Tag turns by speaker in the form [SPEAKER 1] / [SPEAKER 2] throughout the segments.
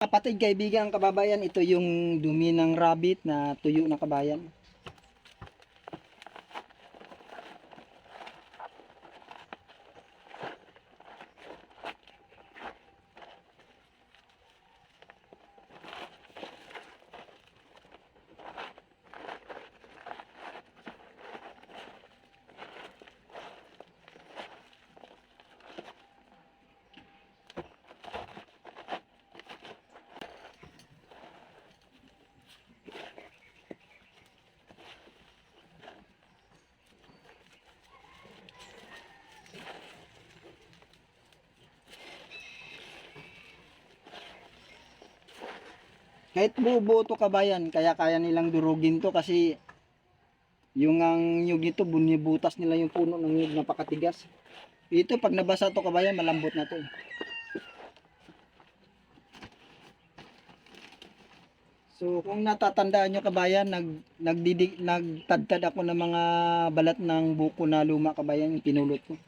[SPEAKER 1] Kapatid, kaibigan, kababayan, ito yung dumi ng rabbit na tuyo na kabayan. Kahit buo to kabayan, kaya kaya nilang durugin to kasi yung ang nyug nito, bunibutas nila yung puno ng nyug napakatigas. Ito, pag nabasa to kabayan, malambot na to. So, kung natatandaan nyo kabayan, nag, nagdidig, nagtadtad ako ng mga balat ng buko na luma kabayan, yung pinulot ko.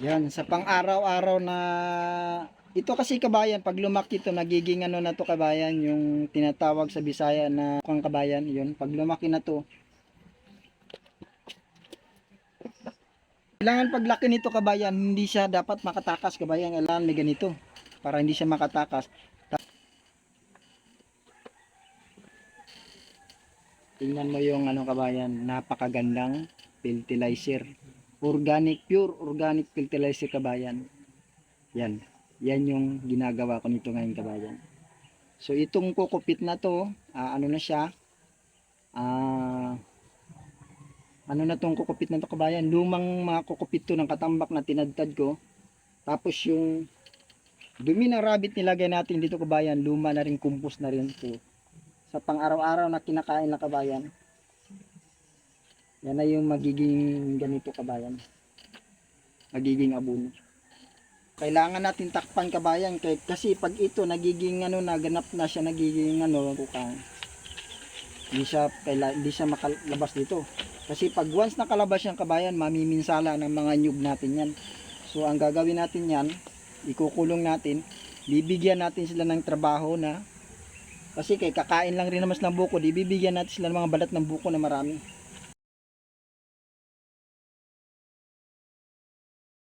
[SPEAKER 1] Yan, sa pang-araw-araw na ito kasi kabayan, pag lumaki ito, nagiging ano na to kabayan, yung tinatawag sa Bisaya na kang kabayan, yun, pag lumaki na to. Kailangan paglaki nito kabayan, hindi siya dapat makatakas kabayan, kailangan may ganito para hindi siya makatakas. Tingnan mo yung ano kabayan, napakagandang fertilizer organic, pure organic fertilizer kabayan. Yan. Yan yung ginagawa ko nito ngayon kabayan. So itong kukupit na to, ah, ano na siya? Ah, ano na tong kukupit na to kabayan? Lumang mga kukupit to ng katambak na tinadtad ko. Tapos yung dumi ng rabbit nilagay natin dito kabayan, luma na rin, compost na rin to. Sa pang-araw-araw na kinakain na kabayan. Yan na yung magiging ganito kabayan. Magiging abono. Kailangan natin takpan kabayan kay kasi pag ito nagiging ano naganap na siya nagiging ano kukang hindi siya kaila, hindi siya makalabas dito. Kasi pag once nakalabas yung kabayan, mamiminsala ng mga nyug natin yan. So ang gagawin natin yan, ikukulong natin, bibigyan natin sila ng trabaho na kasi kay kakain lang rin naman ng buko, bibigyan natin sila ng mga balat ng buko na marami.